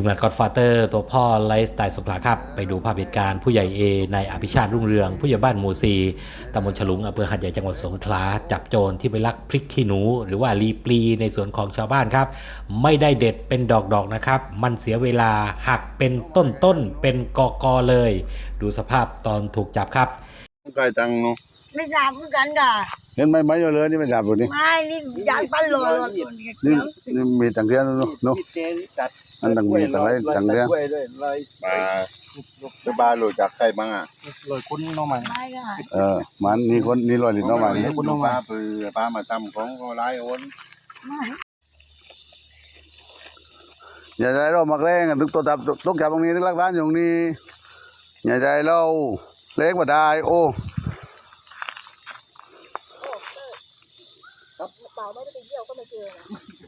ทีมงาน Godfather ตัวพ่อไลฟ์สไตล์สงขลาครับ ไปดูภาพเหตุการณ์ผู้ใหญ่เอในอภิชาติรุ่งเรือง ผู้ใหญ่บ้านหมู่ซีตำบลฉลุงอำเภอหาดใหญ่จังหวัดสงขลา จับโจรที่ไปลักพริกขี้หนู หรือว่าลีปลีในสวนของชาวบ้านครับ ไม่ได้เด็ดเป็นดอกๆนะครับ มันเสียเวลาหักเป็นต้นๆเป็นกอกอเลย ดูสภาพตอนถูกจับครับใกล้จังเนาะไม่ทราบเหมือนกันค่ะเห็นไหมไหมอยู่เลยนี่ไม่จับอยู่นี่ไม่นี่ยางปั้นโลโลตัวนี้นี่นี่มีตังเดียวเนาะเนาะ อันตังมีตังไรตังเดียวปลาจะปลาหลุดจากใครบ้างอะลอยคุ้นน้องใหม่ไม่ค่ะเออมันนี่คนนี่ลอยลิ้นน้องมันให้คุณน้องปมาลาปือปลามาทำของก็ร้ายโอนไม่อย่าใจเรามาแกล้งกันทุกตัวจับต้องจับตรงนี้นึกลักร้านอยู่ตรงนี้อย่าใจเราเล็กมาได้โอ้เปล่าไม่ได้ไปเที่ยวก็ไม่เจอ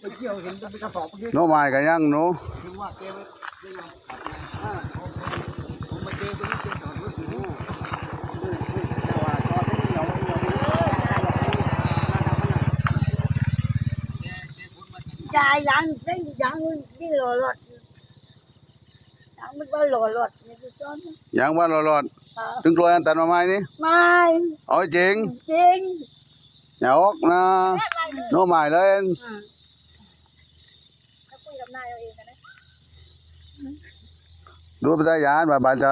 ไปเที่ยวเห็นเป็นกระสอบเมื่อกี้น้องไม้กันยังหนูถึงว่าแกไม่ได้มาอ่าผมผมมาเจอตรงนี้เจอจอดรถอยู่แต่ว่าจอดไม่เหนียวไม่เหนียวไม่เหนียวจ่ายยังได้ยังนี่โลรถยังไม่ว่าโลรถนี่คือต้นยังว่ารอดๆถึงกลัวอันตัดมาไม้นี่ไม่เอาจริงจริงอย่านะน้องไม้เลยถ้าบายเองนนะดูไปได้ยานบายใจ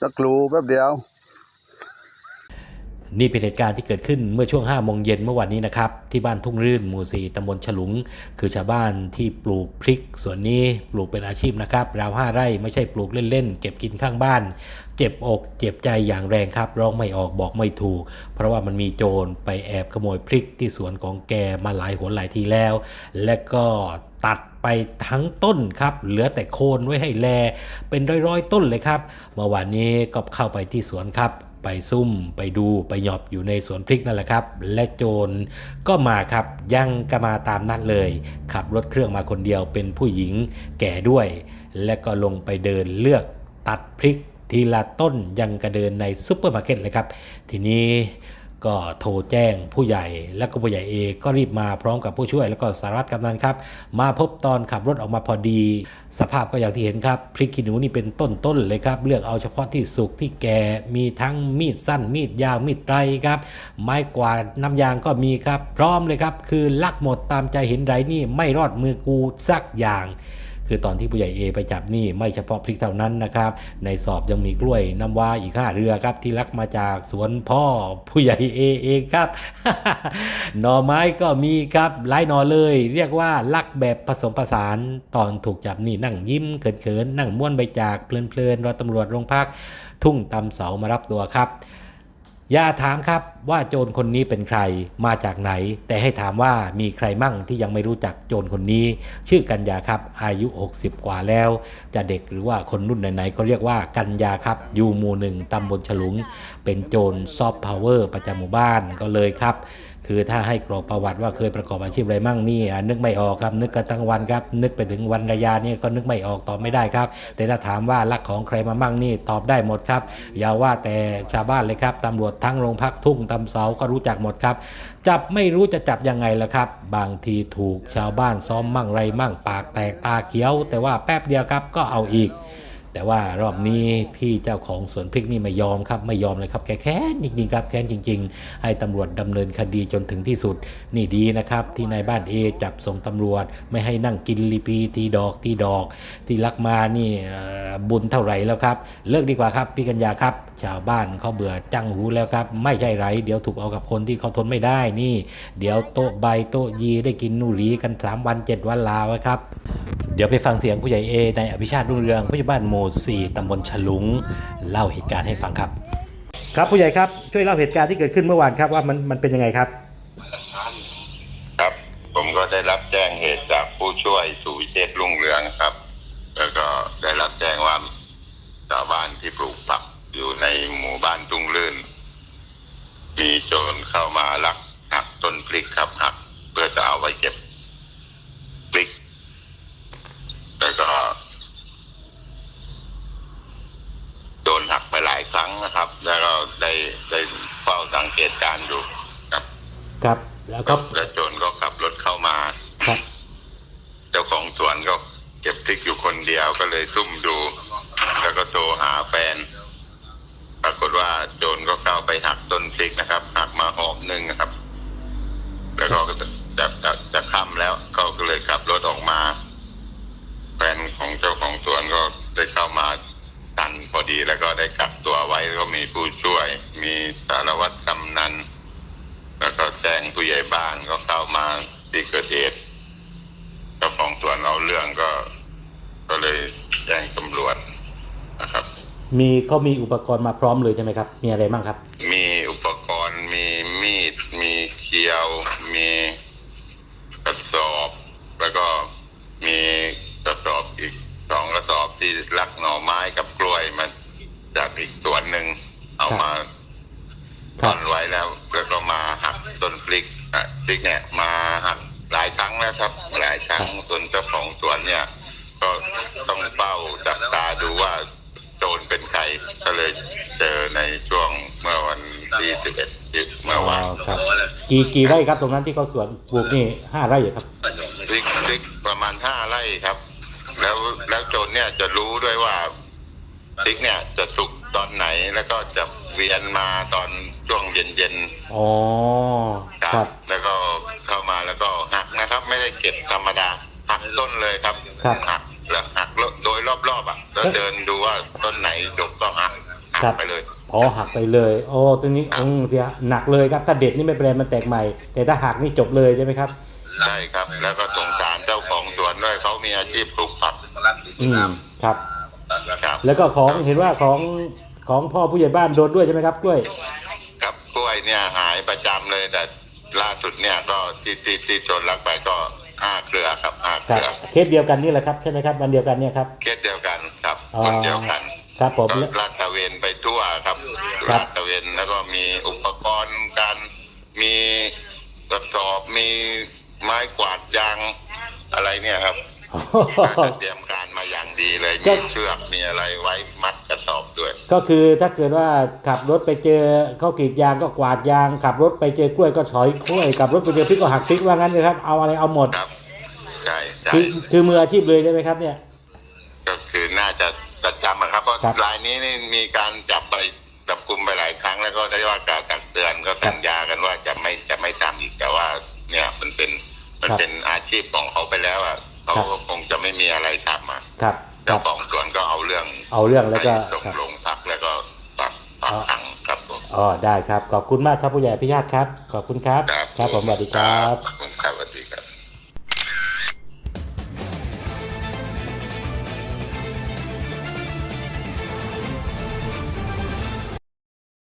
ตะกลูแป๊บเดียว นี่เป็นเหตุการณ์ที่เกิดขึ้นเมื่อช่วง5โมงเย็นเมื่อวานนี้นะครับ ที่บ้านทุ่งรื่นหมู่สี่ตำบลฉลุง คือชาวบ้านที่ปลูกพริกส่วนนี้ปลูกเป็นอาชีพนะครับ ราวห้าไร่ไม่ใช่ปลูกเล่นๆ เก็บกินข้างบ้าน เจ็บอกเจ็บใจอย่างแรงครับร้องไม่ออกบอกไม่ถูก เพราะว่ามันมีโจรไปแอบขโมยพริกที่สวนของแกมาหลายหนหลายทีแล้ว และก็ตัดไปทั้งต้นครับ เหลือแต่โคนไว้ให้แล เป็นร้อยๆต้นเลยครับ เมื่อวานนี้ก็เข้าไปที่สวนครับ ไปซุ่มไปดูไปหยอบอยู่ในสวนพริกนั่นแหละครับ และโจรก็มาครับยังก็มาตามนัดเลย ขับรถเครื่องมาคนเดียวเป็นผู้หญิงแก่ด้วย และก็ลงไปเดินเลือกตัดพริกทีละต้นยังกระเดินในซุปเปอร์มาร์เก็ตเลยครับ ทีนี้ ก็โทรแจ้งผู้ใหญ่แล้วก็ผู้ใหญ่เอก็รีบมาพร้อมกับผู้ช่วย แล้วก็สารวัตรกำนันครับ มาพบตอนขับรถออกมาพอดี สภาพก็อย่างที่เห็นครับพริกขี้หนูนี่เป็นต้นๆเลยครับ เลือกเอาเฉพาะที่สุกที่แก่มีทั้งมีดสั้น มีดยาวมีดไตรครับ ไม้กวาดน้ำยางก็มีครับ พร้อมเลยครับ คือลักหมดตามใจเห็นไรนี่ไม่รอดมือกูสักอย่าง คือตอนที่ผู้ใหญ่เอไปจับนี่ไม่เฉพาะพริกเท่านั้นนะครับ ในสอบยังมีกล้วยน้ำว้าอีกห้าเรือครับ ที่ลักมาจากสวนพ่อผู้ใหญ่เอเองครับ หน่อไม้ก็มีครับหลายหน่อเลย เรียกว่าลักแบบผสมผสานตอนถูกจับนี่นั่งยิ้มเขินๆนั่งม้วนไปจากเพลินๆรอตำรวจโรงพักทุ่งตำเสามารับตัวครับ อย่าถามครับว่าโจรคนนี้เป็นใครมาจากไหน แต่ให้ถามว่ามีใครมั่งที่ยังไม่รู้จักโจรคนนี้ ชื่อกัญญาครับ อายุ 60 กว่าแล้ว จะเด็กหรือว่าคนรุ่นไหนๆก็เรียกว่ากัญญาครับ อยู่หมู่หนึ่งตำบลฉลุง เป็นโจรซอฟต์พาวเวอร์ประจำหมู่บ้านก็เลยครับ คือถ้าให้กรอกประวัติว่าเคยประกอบอาชีพอะไรมั่งนี่นึกไม่ออกครับ นึกกันทั้งวันครับ นึกไปถึงวันระยะนี่ก็นึกไม่ออกตอบไม่ได้ครับ แต่ถ้าถามว่าลักของใครมามั่งนี่ตอบได้หมดครับ อย่าว่าแต่ชาวบ้านเลยครับตำรวจทั้งโรงพักทุ่งตำเสาก็รู้จักหมดครับ จับไม่รู้จะจับยังไงล่ะครับ บางทีถูกชาวบ้านซ้อมมั่งไรมั่งปากแตกตาเขียว แต่ว่าแป๊บเดียวครับก็เอาอีก แต่ว่ารอบนี้พี่เจ้าของสวนพริกนี่ไม่ยอมครับไม่ยอมเลยครับแกแค้นจริงๆครับแค้นจริง ๆ ให้ตำรวจดำเนินคดีจนถึงที่สุด นี่ดีนะครับ ที่นายบ้านเอจับส่งตำรวจ ไม่ให้นั่งกินลีปีตีดอกตีดอก ที่ลักมานี่บุญเท่าไหร่แล้วครับ เลิกดีกว่าครับพี่กัญญาครับ ชาวบ้านเขาเบื่อจังหูแล้วครับ ไม่ใช่ไร เดี๋ยวถูกเอากับคนที่เขาทนไม่ได้นี่ เดี๋ยวโต๊ะใบโต๊ะยีได้กินนูรีกันสามวันเจ็ดวันลาวครับ เดี๋ยวไปฟังเสียงผู้ใหญ่เอในอภิชาติรุ่งเรืองผู้ใหญ่บ้านหมู่สี่ตำบลฉลุง เล่าเหตุการณ์ให้ฟังครับ ครับผู้ใหญ่ครับช่วยเล่าเหตุการณ์ที่เกิดขึ้นเมื่อวานครับว่ามันมันเป็นยังไงครับ ครับ ผมก็ได้รับแจ้งเหตุจากผู้ช่วยสุวิเชษฐ์รุ่งเรืองครับ แล้วก็ได้รับแจ้งว่าชาวบ้านที่ปลูกผักอยู่ในหมู่บ้านตุ้งลื่น มีโจรเข้ามาลักหักต้นพริกครับหัก เพื่อจะเอาไว้เก็บพริก แล้วก็โดนหักไปหลายครั้งนะครับ แล้วก็ได้ได้เฝ้าสังเกตการณ์อยู่ครับครับ แล้วก็แล้วโจรก็ขับรถเข้ามาครับ เจ้าของสวนก็เก็บพริกอยู่คนเดียวก็เลยซุ่มดู แล้วก็โทรหาแฟนปรากฏว่าโจรก็เข้าไปหักต้นพริกนะครับหักมาหอบหนึ่งนะครับ แล้วก็จะจะจะจะค่ำแล้วเขาก็เลยขับรถออกมาแฟ นของเจ้าของสวนก็ได้เข้ามาตันพอดีแล้วก็ได้กักตัวไว้ก็มีผู้ช่วย มีสารวัตรกำนันแล้วก็แจ้งผู้ใหญ่บ้านก็เข้ามาที่เกิดเหตุเจ้าของสวนเอาเรื่องก็ ก็เลยแจ้งตำรวจนะครับ มีเขามีอุปกรณ์มาพร้อมเลยใช่ไหมครับ มีอะไรบ้างครับ มีอุปกรณ์มีมีด มีเคียว มีกระสอบ แล้วก็มีกระสอบอีกสองกระสอบที่ลักห น่อไม้กับกล้วยมาจากอีกสวนหนึ่งเอามาครัตอบนไว้แล้วแล้วก็มาหักต้นพริกอะพริกเนี่ยมาหักหลายครั้งแล้วครับ หลายครั้งส่วนเจ้าของสวนเนี่ย ก็ต้องเฝ้าจับตาดูว่าโจรเป็นใครก็เลยเจอในช่วงเมื่อวันที่สิบเอ็ดเมื่อวานครับ กี่กี่ไร่ครับตรงนั้นที่เขาสวนปลูกนี่ห้าไร่เหรอครับ พริกพริกประมาณห้าไร่ครับ แล้วแล้วโจรเนี่ยจะรู้ด้วยว่าพริกเนี่ยจะสุกตอนไหนแล้วก็จะเวียนมาตอนช่วงเย็นเย็นๆอ๋อคครัรับบแล้วก็เข้ามาแล้วก็หักนะครับ ไม่ได้เก็บธรรมดาหักต้นเลยครับครับ หักแล้วหักโดยรอบๆอะแล้วเดินดูว่าต้นไหนดกก็หักหักครับไปเลย อ๋อหักไปเลยโอ้ตรงนี้อืมเสียหนักเลยครับถ้าเด็ดนี่ไม่เป็นไรมันแตกใหม่ แต่ถ้าหักนี่จบเลยใช่ไหมครับ ใช่ครับ แล้วก็สงสาร มีอาชีพปลูกผักอืมครับ ครับแล้วก็ของเห็นว่าของของพ่อผู้ใหญ่บ้านโดนด้วยใช่ไหมครับกล้วย ครับกล้วยเนี่ยหายประจำเลยแต่ล่าสุดเนี่ยก็ที่ที่ที่โจรลักไปก็ห้าเครือครับห้าเคครับรือเคสเดียวกันนี่แหละครับใช่ไหมครับวันเดียวกันเนี่ยครับ เคสเดียวกันครับอ๋อ คนเดียวกันครับผม ก็แล้วลาดตระเวนไปทั่วครับครับ ลาดตระเวนแล้วก็มีอุปกรณ์การมีกระสอบมีไม้กวาดยางอะไรเนี่ยครับ น่าจะเตรียมการมาอย่างดีเลยก็ มีเชือกมีอะไรไว้มัดกระสอบด้วย ก็คือถ้าเกิดว่าขับรถไปเจอข้าวกรีดยางก็กวาดยาง ขับรถไปเจอกล้วยก็ถอยกล้วยขับรถไปเจอพริกก็หักพริกว่างั้นเลยครับเอาอะไรเอาหมด ครับใช่ใช่คือคือมืออาชีพเลยใช่ไหมครับเนี่ย ก็คือน่าจะประจำอะครับเพราะครับรายนี้นี่มีการจับไปจับกลุ่มไปหลายครั้งแล้วก็ได้ว่ากล่าวตักเตือนก็สัญญากันว่าจะไม่จะไม่ทำอีกแต่ว่า เนี่ยมันเป็นมันครับ เป็นอาชีพของเขาไปแล้วอะ เขาครับก็คงจะไม่มีอะไรทำอะครับคเจ้ารับของสวนก็เอาเรื่องเอาเรื่องแล้วก็ไปส่งครับโรงพักแล้วก็ปักปักอ๋อขังครับผมอ๋อได้ครับ ขอบคุณมากครับผู้ใหญ่พิญาตครับ ขอบคุณครับ ครับผมสวัสดีครับขอบคุณ